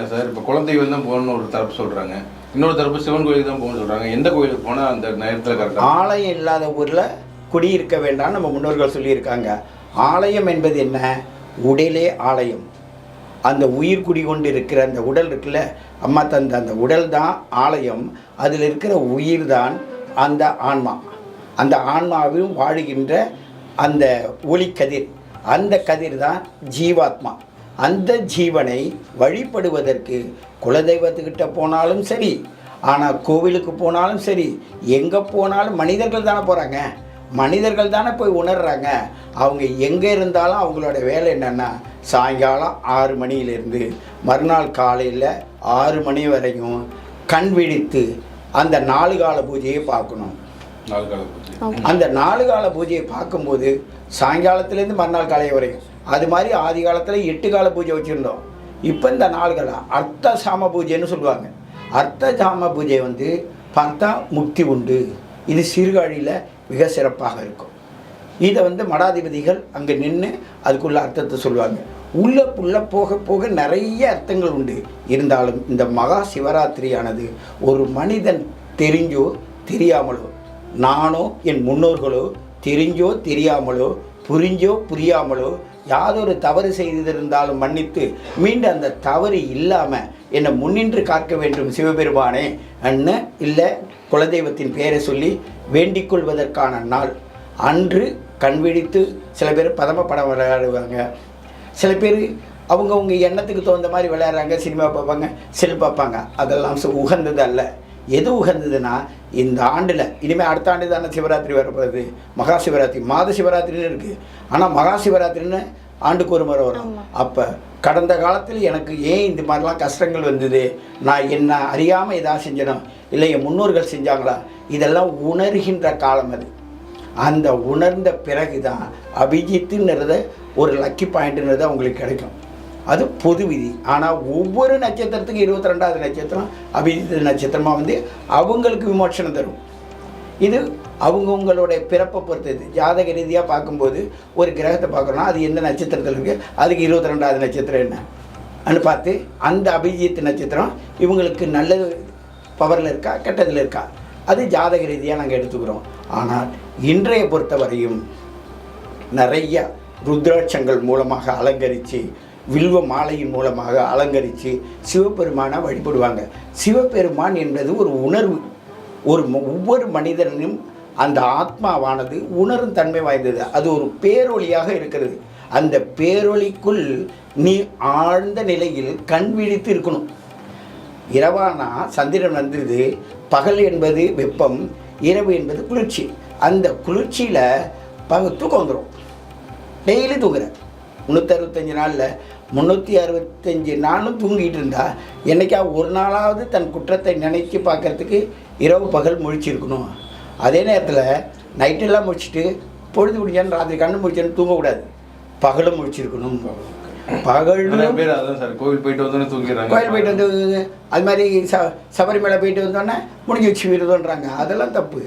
இல்லை சார். இப்போ குலதெய்வம் தான் போகணும்னு ஒரு தரப்பு சொல்கிறாங்க இன்னொரு தரப்பு சிவன் கோயிலுக்கு தான் போகணும்னு சொல்கிறாங்க எந்த கோயிலுக்கு போனால் அந்த நேரத்தில் கரெக்டாக ஆலயம் இல்லாத ஊரில் குடியிருக்க வேண்டாம் நம்ம முன்னோர்கள் சொல்லியிருக்காங்க. ஆலயம் என்பது என்ன? உடலே ஆலயம். அந்த உயிர் குடி கொண்டு இருக்கிற அந்த உடல் இருக்குல்ல அம்மா தந்த அந்த உடல் தான் ஆலயம். அதில் இருக்கிற உயிர் தான் அந்த ஆன்மா. அந்த ஆன்மாவில் வாழுகின்ற அந்த ஒளிக்கதிர். அந்த கதிர் தான் ஜீவாத்மா. அந்த ஜீவனை வழிபடுவதற்கு குலதெய்வத்துக்கிட்ட போனாலும் சரி ஆனால் கோவிலுக்கு போனாலும் சரி எங்கே போனாலும் மனிதர்கள் தானே போகிறாங்க மனிதர்கள் தானே போய் உணர்றாங்க. அவங்க எங்கே இருந்தாலும் அவங்களோட வேலை என்னென்னா சாயங்காலம் ஆறு மணியிலேருந்து மறுநாள் காலையில் ஆறு மணி வரையும் கண் விழித்து அந்த நாலு கால பூஜையை பார்க்கணும். அந்த நாலு கால பூஜையை பார்க்கும்போது சாயங்காலத்துலேருந்து மறுநாள் காலை வரைக்கும் அது மாதிரி ஆதி காலத்தில் எட்டு கால பூஜை வச்சுருந்தோம். இப்போ இந்த நாள்களாக அர்த்த சாம பூஜைன்னு சொல்லுவாங்க. அர்த்த சாம பூஜை வந்து பார்த்தா முக்தி உண்டு. இது சீர்காழியில் மிக சிறப்பாக இருக்கும். இதை வந்து மடாதிபதிகள் அங்கே நின்று அதுக்குள்ள அர்த்தத்தை சொல்லுவாங்க. உள்ள உள்ள போக போக நிறைய அர்த்தங்கள் உண்டு. இருந்தாலும் இந்த மகா சிவராத்திரியானது ஒரு மனிதன் தெரிஞ்சோ தெரியாமலோ நானோ என் முன்னோர்களோ தெரிஞ்சோ தெரியாமலோ புரிஞ்சோ புரியாமலோ யாதொரு தவறு செய்திருந்தாலும் மன்னித்து மீண்டும் அந்த தவறு இல்லாமல் என்னை முன்னின்று காக்க வேண்டும் சிவபெருமானே அன்னு இல்லை குலதெய்வத்தின் பெயரை சொல்லி வேண்டிக் கொள்வதற்கான நாள். அன்று கண் விழித்து சில பேர் பதம படம் விளையாடுவாங்க. சில பேர் அவங்கவுங்க எண்ணத்துக்கு தகுந்த மாதிரி விளையாடுறாங்க சினிமா பார்ப்பாங்க செல் பார்ப்பாங்க. அதெல்லாம் உகந்தது அல்ல. எது உகந்ததுன்னா இந்த ஆண்டில் இனிமேல் அடுத்த ஆண்டு தானே சிவராத்திரி வரப்போகுது. மகா சிவராத்திரி மாத சிவராத்திரின்னு இருக்குது ஆனால் மகா சிவராத்திரின்னு ஆண்டுக்கு ஒரு முறை வரும். அப்போ கடந்த காலத்தில் எனக்கு ஏன் இந்த மாதிரிலாம் கஷ்டங்கள் வந்தது? நான் என்ன அறியாமல் எதாவது செஞ்சனோ இல்லை என் முன்னோர்கள் செஞ்சாங்களா? இதெல்லாம் உணர்கின்ற காலம் அது. அந்த உணர்ந்த பிறகு தான் அபிஜித்துன்றது ஒரு லக்கி பாயிண்ட்ன்றது அவங்களுக்கு கிடைக்கும். அது பொது விதி. ஆனால் ஒவ்வொரு நட்சத்திரத்துக்கும் இருபத்தி ரெண்டாவது நட்சத்திரம் அபிஜித் நட்சத்திரமாக வந்து அவங்களுக்கு விமோசனம் தரும். இது அவங்கவுங்களுடைய பிறப்பை பொறுத்தது. ஜாதக ரீதியாக பார்க்கும்போது ஒரு கிரகத்தை பார்க்குறோன்னா அது எந்த நட்சத்திரத்தில் இருக்குது அதுக்கு இருபத்தி ரெண்டாவது நட்சத்திரம் என்ன? அன்னு பார்த்து அந்த அபிஜித் நட்சத்திரம் இவங்களுக்கு நல்லது பவரில் இருக்கா? கெட்டதில் இருக்கா? அது ஜாதக ரீதியாக நாங்கள் எடுத்துக்கிறோம். ஆனால் இன்றைய பொறுத்தவரையும் நிறைய ருத்ராட்சங்கள் மூலமாக அலங்கரித்து வில்வ மாலையின் மூலமாக அலங்கரித்து சிவபெருமானை வழிபடுவாங்க. சிவபெருமான் என்பது ஒரு உணர்வு. ஒரு ஒவ்வொரு மனிதனும் அந்த ஆத்மாவானது உணரும் தன்மை வாய்ந்தது. அது ஒரு பேரொழியாக இருக்கிறது. அந்த பேரொழிக்குள் நீ ஆழ்ந்த நிலையில் கண் விழித்து இருக்கணும். இரவானா சந்திரன் வந்தது பகல் என்பது வெப்பம் இரவு என்பது குளிர்ச்சி. அந்த குளிர்ச்சியில் பக தூக்கம் வந்துடும் டெய்லி தூங்குறேன் முந்நூற்றறுபத்தஞ்சு நாளில் முந்நூற்றி அறுபத்தஞ்சு நாளும் தூங்கிட்டு இருந்தா என்னைக்கா ஒரு நாளாவது தன் குற்றத்தை நினைச்சு பார்க்கறதுக்கு இரவு பகல் முழிச்சிருக்கணும். அதே நேரத்தில் நைட்டெல்லாம் முடிச்சுட்டு பொழுது முடிஞ்சான்னு ராத்திரி கண்ணு முடிச்சான்னு தூங்கக்கூடாது. பகலும் முழிச்சிருக்கணும். பகலும் பேர் அதான் சார் கோவில் போயிட்டு வந்தோன்னு தூங்கிடுறாங்க. கோயில் போயிட்டு வந்து அது மாதிரி ச சபரிமலை போயிட்டு வந்தோன்னே முடிஞ்சு வச்சு விடுதோன்றாங்க அதெல்லாம் தப்பு.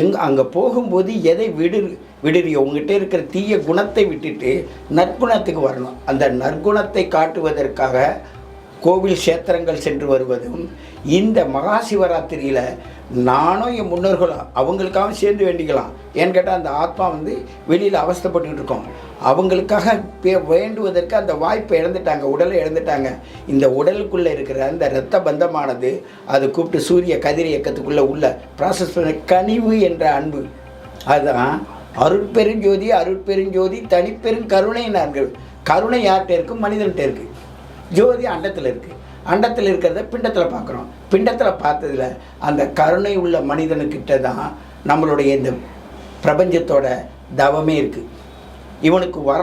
எங் அங்கே போகும்போது எதை விடு விடுறியோ உங்ககிட்ட இருக்கிற தீய குணத்தை விட்டுட்டு நற்குணத்துக்கு வரணும். அந்த நற்குணத்தை காட்டுவதற்காக கோவில் சேத்திரங்கள் சென்று வருவதும் இந்த மகா சிவராத்திரியில் நானும் என் முன்னோர்களும் அவங்களுக்காக சேர்ந்து வேண்டிக்கலாம். ஏன்னு கேட்டால் அந்த ஆத்மா வந்து வெளியில் அவஸ்தைப்பட்டுக்கிட்டு இருக்கோம். அவங்களுக்காக பே- வேண்டுவதற்கு அந்த வாய்ப்பை இழந்துட்டாங்க உடலை இழந்துட்டாங்க. இந்த உடலுக்குள்ளே இருக்கிற அந்த இரத்த பந்தமானது அது கூப்பிட்டு சூரிய கதிர் இயக்கத்துக்குள்ளே உள்ள ப்ராசஸ் பண்ண கனிவு என்ற அன்பு. அதுதான் அருட்பெருஞ்சோதி அருட்பெருஞ்சோதி தனிப்பெரும் கருணைனார்கள் கருணை யார்கிட்ட இருக்கு? மனிதன்கிட்ட இருக்கு. ஜோதி அண்டத்தில் இருக்கு. அண்டத்தில் இருக்கிறத பிண்டத்தில் பார்க்குறோம். பிண்டத்தில் பார்த்ததுல அந்த கருணை உள்ள மனிதனுக்கிட்ட தான் நம்மளுடைய இந்த பிரபஞ்சத்தோட தவமே இருக்குது இவனுக்கு வர